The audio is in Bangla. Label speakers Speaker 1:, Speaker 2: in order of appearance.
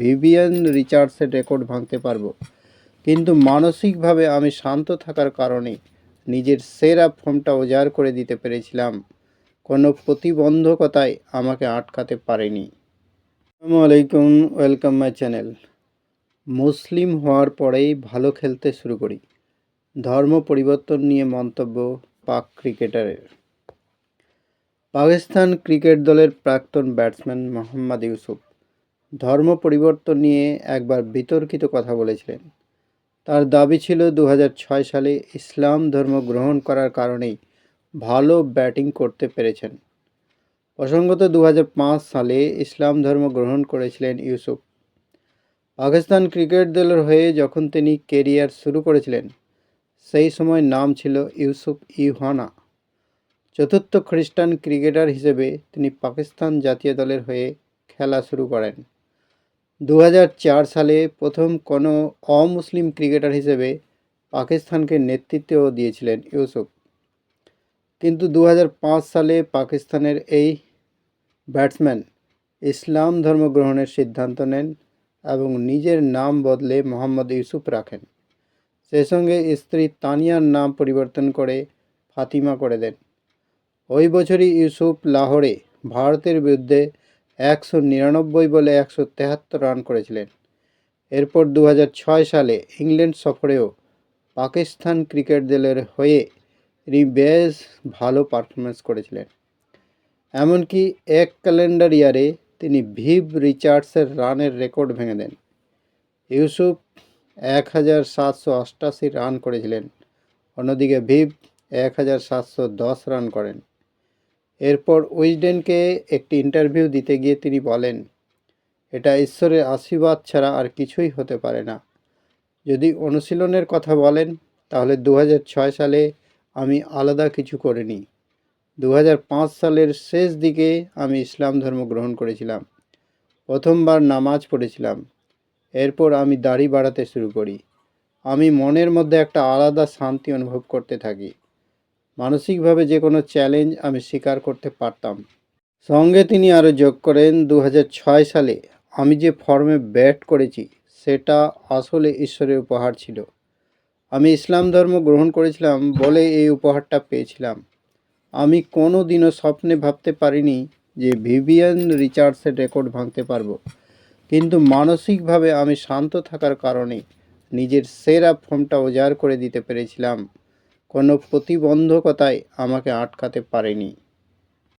Speaker 1: ভিভিয়ান রিচার্ডসের রেকর্ড ভাঙতে পারব। কিন্তু মানসিকভাবে আমি শান্ত থাকার কারণে নিজের সেরা ফর্মটা উজাড় করে দিতে পেরেছিলাম। কোনো প্রতিবন্ধকতায় আমাকে আটকাতে পারেনি। আসসালামু আলাইকুম ওয়েলকাম মাই চ্যানেল মুসলিম হওয়ার পরেই ভালো খেলতে শুরু করি। ধর্ম পরিবর্তন নিয়ে মন্তব্য পাক ক্রিকেটারের। পাকিস্তান ক্রিকেট দলের প্রাক্তন ব্যাটসম্যান মোহাম্মদ ইউসুফ। ধর্ম পরিবর্তন নিয়ে একবার বিতর্কিত কথা বলেছিলেন। তার দাবি ছিল দু হাজার ছয় সালে ইসলাম ধর্ম গ্রহণ করার কারণেই ভালো ব্যাটিং করতে পেরেছেন। প্রসঙ্গত দু হাজার পাঁচ সালে ইসলাম ধর্ম গ্রহণ করেছিলেন ইউসুফ। পাকিস্তান ক্রিকেট দলের হয়ে যখন তিনি কেরিয়ার শুরু করেছিলেন, সেই সময় নাম ছিল ইউসুফ ইউহানা। চতুর্থ খ্রিস্টান ক্রিকেটার হিসেবে তিনি পাকিস্তান জাতীয় দলের হয়ে খেলা শুরু করেন। দু হাজার চার সালে প্রথম কোনো অমুসলিম ক্রিকেটার হিসেবে পাকিস্তানকে নেতৃত্বও দিয়েছিলেন ইউসুফ। কিন্তু দু হাজার পাঁচ সালে পাকিস্তানের এই ব্যাটসম্যান ইসলাম ধর্ম গ্রহণের সিদ্ধান্ত নেন এবং নিজের নাম বদলে মোহাম্মদ ইউসুফ রাখেন। সেই সঙ্গে স্ত্রী তানিয়ার নাম পরিবর্তন করে ফাতিমা করে দেন। ওই বছরই ইউসুফ লাহোরে ভারতের বিরুদ্ধে একশো নিরানব্বই বলে একশো তেহাত্তর রান করেছিলেন। এরপর দু হাজার ছয় সালে ইংল্যান্ড সফরেও পাকিস্তান ক্রিকেট দলের হয়ে তিনি বেশ ভালো পারফরমেন্স করেছিলেন। এমনকি এক ক্যালেন্ডার ইয়ারে তিনি ভিভ রিচার্ডসের রানের রেকর্ড ভেঙে দেন। ইউসুফ এক হাজার সাতশো অষ্টাশি রান করেছিলেন। অন্যদিকে ভিভ এক হাজার সাতশো দশ রান করেন। এরপর উইজডেনকে একটি ইন্টারভিউ দিতে গিয়ে তিনি বলেন, এটা ঈশ্বরের আশীর্বাদ ছাড়া আর কিছুই হতে পারে না। যদি অনুশীলনের কথা বলেন, তাহলে দু হাজার ছয় সালে আমি আলাদা কিছু করিনি। দু হাজার পাঁচ সালের শেষ দিকে আমি ইসলাম ধর্ম গ্রহণ করেছিলাম। প্রথমবার নামাজ পড়েছিলাম। এরপর আমি দাড়ি বাড়াতে শুরু করি। আমি মনের মধ্যে একটা আলাদা শান্তি অনুভব করতে থাকি। মানসিকভাবে যে কোনো চ্যালেঞ্জ আমি স্বীকার করতে পারতাম। সঙ্গে তিনি আরও যোগ করেন দু হাজার ছয় সালে আমি যে ফর্মে ব্যাট করেছি, সেটা আসলে ঈশ্বরের উপহার ছিল। আমি ইসলাম ধর্ম গ্রহণ করেছিলাম বলে এই উপহারটা পেয়েছিলাম। আমি কোনো দিনও স্বপ্নে ভাবতে পারিনি যে ভিভিয়ান রিচার্ডসের রেকর্ড ভাঙতে পারব। কিন্তু মানসিকভাবে আমি শান্ত থাকার কারণে নিজের সেরা ফর্মটা উজাড় করে দিতে পেরেছিলাম। কোনো প্রতিবন্ধকতায় আমাকে আটকাতে পারেনি।